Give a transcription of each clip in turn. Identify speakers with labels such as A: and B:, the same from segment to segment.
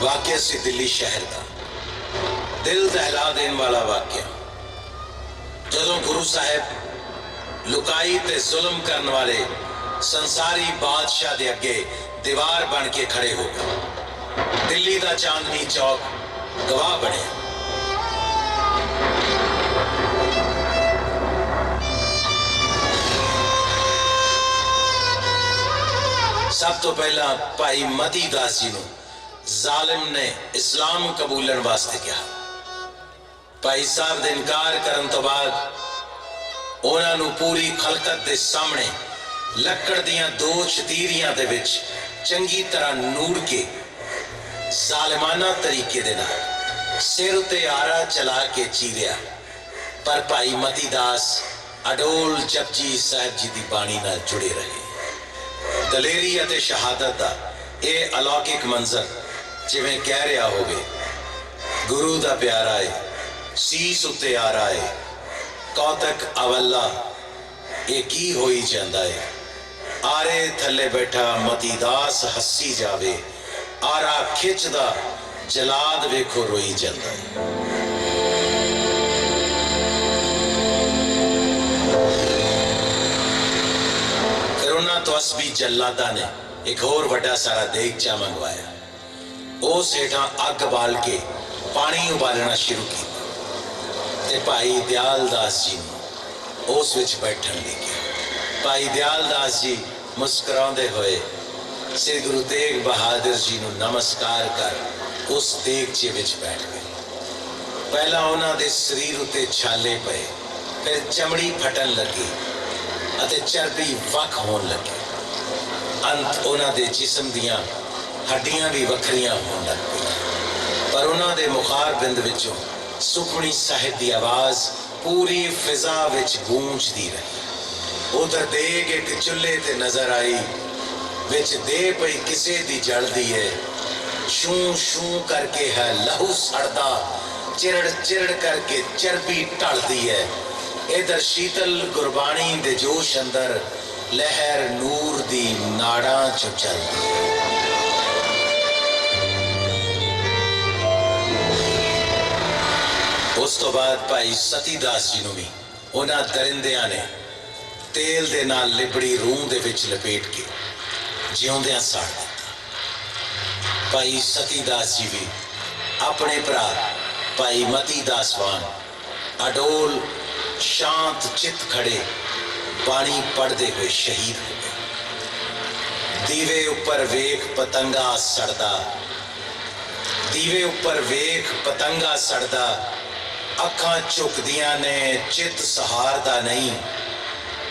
A: ਵਾਕਿਆ ਸੀ ਦਿੱਲੀ ਸ਼ਹਿਰ ਦਾ। ਦਿਲ ਦਹਿਲਾ ਦੇਣ ਵਾਲਾ ਵਾਕਿਆ। ਜਦੋਂ ਗੁਰੂ ਸਾਹਿਬ ਲੁਕਾਈ ਤੇ ਜ਼ੁਲਮ ਕਰਨ ਵਾਲੇ ਸੰਸਾਰੀ ਬਾਦਸ਼ਾਹ ਦੇ ਅੱਗੇ ਦੀਵਾਰ ਬਣ ਕੇ ਖੜੇ ਹੋ ਗਏ, ਦਿੱਲੀ ਦਾ ਚਾਂਦਨੀ ਚੌਕ ਗਵਾਹ ਬਣਿਆ। ਸਭ ਤੋਂ ਪਹਿਲਾਂ ਭਾਈ ਮਤੀ ਦਾਸ ਜੀ ਨੂੰ ਜ਼ਾਲਿਮ ਨੇ ਇਸਲਾਮ ਕਬੂਲਣ ਵਾਸਤੇ ਕਿਹਾ। ਭਾਈ ਸਾਹਿਬ ਦੇ ਇਨਕਾਰ ਕਰਨ ਤੋਂ ਬਾਅਦ ਉਹਨਾਂ ਨੂੰ ਪੂਰੀ ਖਲਕਤ ਦੇ ਸਾਹਮਣੇ ਲੱਕੜ ਦੀਆਂ ਦੋ ਛਤੀਰੀਆਂ ਦੇ ਵਿੱਚ ਚੰਗੀ ਤਰ੍ਹਾਂ ਨੂੜ ਕੇ ਜ਼ਾਲਿਮਾਨਾ ਤਰੀਕੇ ਦੇ ਨਾਲ ਸਿਰ ਉਤੇ ਆਰਾ ਚਲਾ ਕੇ ਚੀਰਿਆ। ਪਰ ਭਾਈ ਮਤੀ ਦਾਸ ਅਡੋਲ ਜਪਜੀ ਸਾਹਿਬ ਜੀ ਦੀ ਬਾਣੀ ਨਾਲ ਜੁੜੇ ਰਹੇ। ਦਲੇਰੀ ਅਤੇ ਸ਼ਹਾਦਤ ਦਾ ਇਹ ਅਲੌਕਿਕ ਮੰਜ਼ਰ ਜਿਵੇਂ ਕਹਿ ਰਿਹਾ ਹੋਵੇ, ਗੁਰੂ ਦਾ ਪਿਆਰਾ ਏ ਸੀਸ ਉਤੇ ਆ ਰਹਾ ਏ ਕੌਤਕ ਅਵੱਲਾ, ਇਹ ਕੀ ਹੋਈ ਜਾਂਦਾ ਏ? ਆਰੇ ਥੱਲੇ ਬੈਠਾ ਮਤੀਦਾਸ ਹੱਸੀ ਜਾਵੇ, ਆਰਾ ਖਿੱਚਦਾ, ਜਲਾਦ ਵੇਖੋ ਰੋਈ ਜਾਂਦਾ ਏ। ਫਿਰ ਉਹਨਾਂ ਤੋਂ ਅਸਬੀ ਜੱਲਾਦਾਂ ਨੇ, ਇੱਕ ਹੋਰ ਵੱਡਾ ਸਾਰਾ ਦੇਗਚਾ ਮੰਗਵਾਇਆ। ਉਸ ਹੇਠਾਂ ਅੱਗ ਬਾਲ ਕੇ ਪਾਣੀ ਉਬਾਲਣਾ ਸ਼ੁਰੂ ਕੀਤਾ। ਤੇ ਭਾਈ ਦਿਆਲ ਦਾਸ ਜੀ ਨੂੰ ਉਸ ਵਿੱਚ ਬੈਠਣ ਲਈ ਕਿਹਾ। ਭਾਈ ਦਿਆਲ ਦਾਸ ਜੀ ਮੁਸਕਰਾਉਂਦੇ ਹੋਏ ਸ੍ਰੀ ਗੁਰੂ ਤੇਗ ਬਹਾਦਰ ਜੀ ਨੂੰ ਨਮਸਕਾਰ ਕਰ ਉਸ ਦੇਗਚੇ ਵਿੱਚ ਬੈਠ ਗਏ। ਪਹਿਲਾਂ ਉਹਨਾਂ ਦੇ ਸਰੀਰ ਉਤੇ ਛਾਲੇ ਪਏ, ਫਿਰ ਚਮੜੀ ਫਟਣ ਲੱਗੀ ਅਤੇ ਚਰਬੀ ਵੱਖ ਹੋਣ ਲੱਗੀ। ਅੰਤ ਉਹਨਾਂ ਦੇ ਜਿਸਮ ਦੀਆਂ ਹੱਡੀਆਂ ਵੀ ਵੱਖਰੀਆਂ ਹੋਣ ਲੱਗ ਪਈਆਂ। ਪਰ ਉਹਨਾਂ ਦੇ ਮੁਖਾਰ ਬਿੰਦ ਵਿੱਚੋਂ ਸੁਖਮਣੀ ਸਾਹਿਬ ਦੀ ਆਵਾਜ਼ ਪੂਰੀ ਫਿਜ਼ਾ ਵਿੱਚ ਗੂੰਜਦੀ ਰਹੀ। ਉਧਰ ਦੇਗ ਇੱਕ ਚੁੱਲ੍ਹੇ ਤੇ ਨਜ਼ਰ ਆਈ, ਵਿੱਚ ਦੇ ਪਈ ਕਿਸੇ ਦੀ ਜਲਦੀ ਹੈ ਸ਼ੂ ਸ਼ੂ ਕਰਕੇ ਹੈ ਲਹੂ ਸੜਦਾ, ਚਿਰੜ ਚਿਰੜ ਕਰਕੇ ਚਰਬੀ ਢਲਦੀ ਹੈ ਇਧਰ ਸ਼ੀਤਲ ਗੁਰਬਾਣੀ ਦੇ ਜੋਸ਼ ਅੰਦਰ ਲਹਿਰ ਨੂਰ ਦੀ ਨਾੜਾਂ ਚ ਚੱਲਦੀ ਹੈ ਉਸ ਤੋਂ ਬਾਅਦ ਭਾਈ ਸਤੀਦਾਸ ਜੀ ਨੂੰ ਵੀ ਉਹਨਾਂ ਦਰਿੰਦਿਆਂ ਨੇ ਤੇਲ ਦੇ ਨਾਲ ਲਿਬੜੀ ਰੂਹ ਦੇ ਵਿੱਚ ਲਪੇਟ ਕੇ ਜਿਉਂਦਿਆਂ ਸਾੜ ਦਿੱਤਾ। ਭਾਈ ਸਤੀਦਾਸ ਜੀ ਵੀ ਆਪਣੇ ਭਰਾ ਭਾਈ ਮਤੀ ਦਾਸਵਾਨ ਅਡੋਲ ਸ਼ਾਂਤ ਚਿੱਤ ਖੜੇ ਬਾਣੀ ਪੜਦੇ ਹੋਏ ਸ਼ਹੀਦ ਹੋ ਗਏ। ਦੀਵੇ ਉੱਪਰ ਵੇਖ ਪਤੰਗਾ ਸੜਦਾ, ਦੀਵੇ ਉੱਪਰ ਵੇਖ ਪਤੰਗਾ ਸੜਦਾ ਅੱਖਾਂ ਝੁਕਦੀਆਂ ਨੇ, ਚਿੱਤ ਸਹਾਰਦਾ ਨਹੀਂ।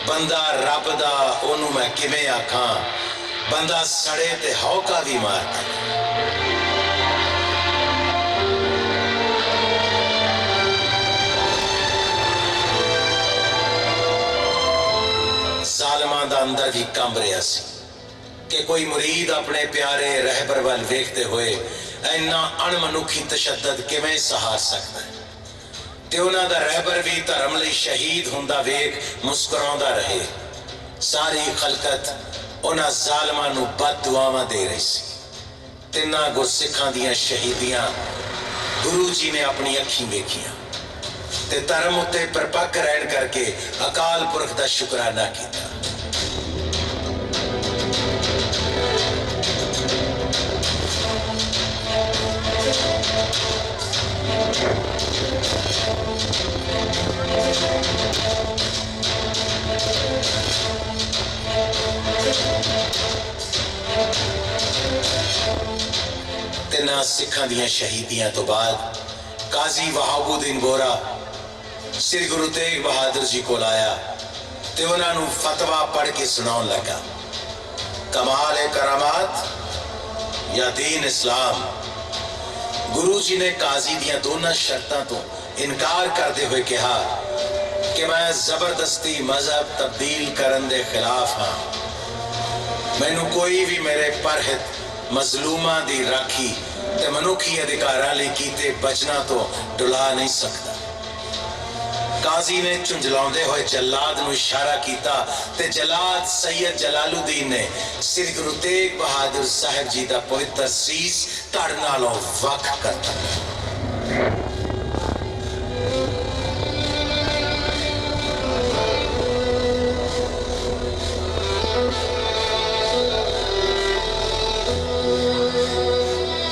A: ਬੰਦਾ ਰੱਬ ਦਾ, ਉਹਨੂੰ ਮੈਂ ਕਿਵੇਂ ਆਖਾਂ? ਬੰਦਾ ਸੜੇ ਤੇ ਹੌਕਾ ਵੀ ਮਾਰਦਾ ਜ਼ਾਲਮਾਂ ਦਾ ਅੰਦਰ ਵੀ ਕੰਬ ਰਿਹਾ ਸੀ ਕਿ ਕੋਈ ਮੁਰੀਦ ਆਪਣੇ ਪਿਆਰੇ ਰਹਿਬਰ ਵੱਲ ਵੇਖਦੇ ਹੋਏ ਇੰਨਾ ਅਣਮਨੁੱਖੀ ਤਸ਼ੱਦਦ ਕਿਵੇਂ ਸਹਾਰ ਸਕਦਾ ਹੈ? ਤੇ ਉਹਨਾਂ ਦਾ ਰਹਿਬਰ ਵੀ ਧਰਮ ਲਈ ਸ਼ਹੀਦ ਹੁੰਦਾ ਵੇਖ ਮੁਸਕਰਾਉਂਦਾ ਰਹੇ। ਸਾਰੀ ਖਲਕਤ ਉਹਨਾਂ ਜ਼ਾਲਮਾਂ ਨੂੰ ਬਦਦੁਆਵਾਂ ਦੇ ਰਹੀ ਸੀ। ਤਿੰਨਾਂ ਗੁਰਸਿੱਖਾਂ ਦੀਆਂ ਸ਼ਹੀਦੀਆਂ ਗੁਰੂ ਜੀ ਨੇ ਆਪਣੀ ਅੱਖੀਂ ਵੇਖੀਆਂ ਤੇ ਧਰਮ ਉੱਤੇ ਪਰਪੱਕ ਰਹਿਣ ਕਰਕੇ ਅਕਾਲ ਪੁਰਖ ਦਾ ਸ਼ੁਕਰਾਨਾ ਕੀਤਾ। ਤਿੰਨਾਂ ਸਿੱਖਾਂ ਦੀਆਂ ਸ਼ਹੀਦੀਆਂ ਤੋਂ ਬਾਅਦ ਕਾਜ਼ੀ ਵਹਾਬੁਦੀਨ ਗੋਰਾ ਸ੍ਰੀ ਗੁਰੂ ਤੇਗ ਬਹਾਦਰ ਜੀ ਕੋਲ ਆਇਆ ਤੇ ਉਹਨਾਂ ਨੂੰ ਫਤਵਾ ਪੜ੍ਹ ਕੇ ਸੁਣਾਉਣ ਲੱਗਾ ਕਮਾਲ ਹੈ ਕਰਾਮਾਤ ਜਾਂ ਦੀਨ ਇਸਲਾਮ ਗੁਰੂ ਜੀ ਨੇ ਕਾਜ਼ੀ ਦੀਆਂ ਦੋਨਾਂ ਸ਼ਰਤਾਂ ਤੋਂ ਇਨਕਾਰ ਕਰਦੇ ਹੋਏ ਕਿਹਾ ਕਿ ਮੈਂ ਜ਼ਬਰਦਸਤੀ ਮਜ਼ਹਬ ਤਬਦੀਲ ਕਰਨ ਦੇ ਖਿਲਾਫ ਹਾਂ। ਮੈਨੂੰ ਕੋਈ ਵੀ ਮੇਰੇ ਪਰਹਿਤ ਮਜ਼ਲੂਮਾਂ ਦੀ ਰਾਖੀ ਤੇ ਮਨੁੱਖੀ ਅਧਿਕਾਰਾਂ ਲਈ ਕੀਤੇ ਬਚਨਾਂ ਤੋਂ ਡੁਲਾ ਨਹੀਂ ਸਕਦਾ। ਕਾਜ਼ੀ ਨੇ ਝੁੰਝਲਾਉਂਦੇ ਹੋਏ ਜੱਲਾਦ ਨੂੰ ਇਸ਼ਾਰਾ ਕੀਤਾ ਤੇ ਜੱਲਾਦ ਸੈਯਦ ਜਲਾਲੁਦੀਨ ਨੇ ਸ੍ਰੀ ਗੁਰੂ ਤੇਗ ਬਹਾਦਰ ਸਾਹਿਬ ਜੀ ਦਾ ਪਵਿੱਤਰ ਸੀਸ ਧੜ ਨਾਲੋਂ ਵੱਖ ਕਰ ਦਿੱਤਾ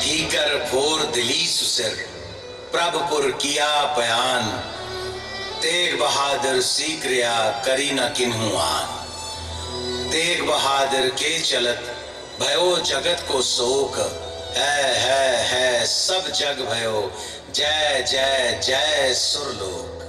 A: ठीकर फोर दिली सुसर प्रभपुर किया बयान تیگ بہادر سیکھ ریا کری نہ کنہوں آن۔ تیگ بہادر کے چلت بھیو جگت کو سوک۔ ہے ہے ہے، سب جگ بھیو۔ جے جے جے، سر لوک۔